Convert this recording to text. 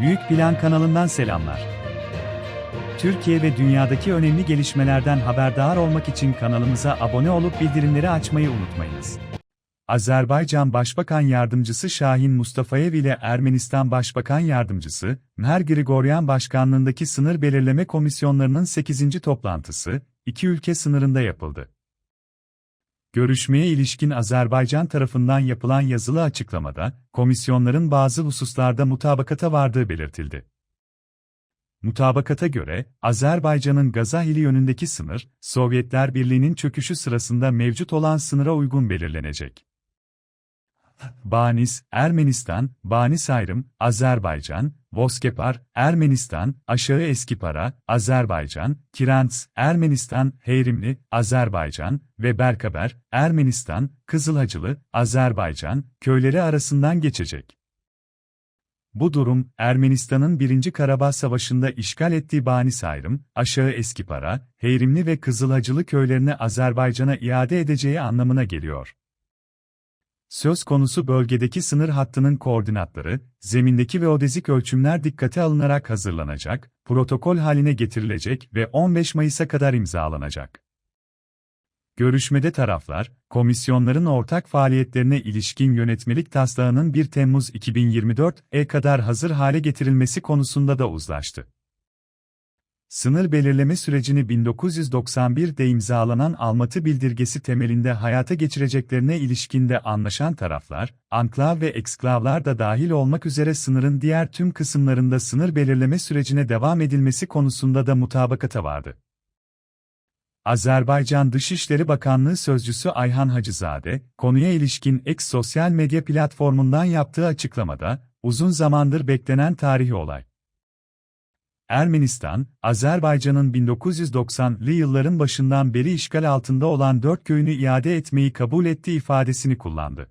Büyük Plan kanalından selamlar. Türkiye ve dünyadaki önemli gelişmelerden haberdar olmak için kanalımıza abone olup bildirimleri açmayı unutmayınız. Azerbaycan Başbakan Yardımcısı Şahin Mustafayev ile Ermenistan Başbakan Yardımcısı, Mer Grigoryan Başkanlığındaki sınır belirleme komisyonlarının 8. toplantısı, iki ülke sınırında yapıldı. Görüşmeye ilişkin Azerbaycan tarafından yapılan yazılı açıklamada, komisyonların bazı hususlarda mutabakata vardığı belirtildi. Mutabakata göre, Azerbaycan'ın Gazahili yönündeki sınır, Sovyetler Birliği'nin çöküşü sırasında mevcut olan sınıra uygun belirlenecek. Banis, Ermenistan, Banis ayrım, Azerbaycan, Voskepar, Ermenistan, Aşağı Eskipara, Azerbaycan, Kirants, Ermenistan, Heyrimli, Azerbaycan ve Berkaber, Ermenistan, Kızılhacılı, Azerbaycan, köyleri arasından geçecek. Bu durum, Ermenistan'ın 1. Karabağ Savaşı'nda işgal ettiği Banis ayrım, Aşağı Eskipara, Heyrimli ve Kızılhacılı köylerini Azerbaycan'a iade edeceği anlamına geliyor. Söz konusu bölgedeki sınır hattının koordinatları, zemindeki veodezik ölçümler dikkate alınarak hazırlanacak, protokol haline getirilecek ve 15 Mayıs'a kadar imzalanacak. Görüşmede taraflar, komisyonların ortak faaliyetlerine ilişkin yönetmelik taslağının 1 Temmuz 2024'e kadar hazır hale getirilmesi konusunda da uzlaştı. Sınır belirleme sürecini 1991'de imzalanan Almatı Bildirgesi temelinde hayata geçireceklerine ilişkinde anlaşan taraflar, anklav ve eksklavlar da dahil olmak üzere sınırın diğer tüm kısımlarında sınır belirleme sürecine devam edilmesi konusunda da mutabakata vardı. Azerbaycan Dışişleri Bakanlığı Sözcüsü Ayhan Hacızade, konuya ilişkin X sosyal medya platformundan yaptığı açıklamada, uzun zamandır beklenen tarihi olay. Ermenistan, Azerbaycan'ın 1990'lı yılların başından beri işgal altında olan dört köyünü iade etmeyi kabul ettiği ifadesini kullandı.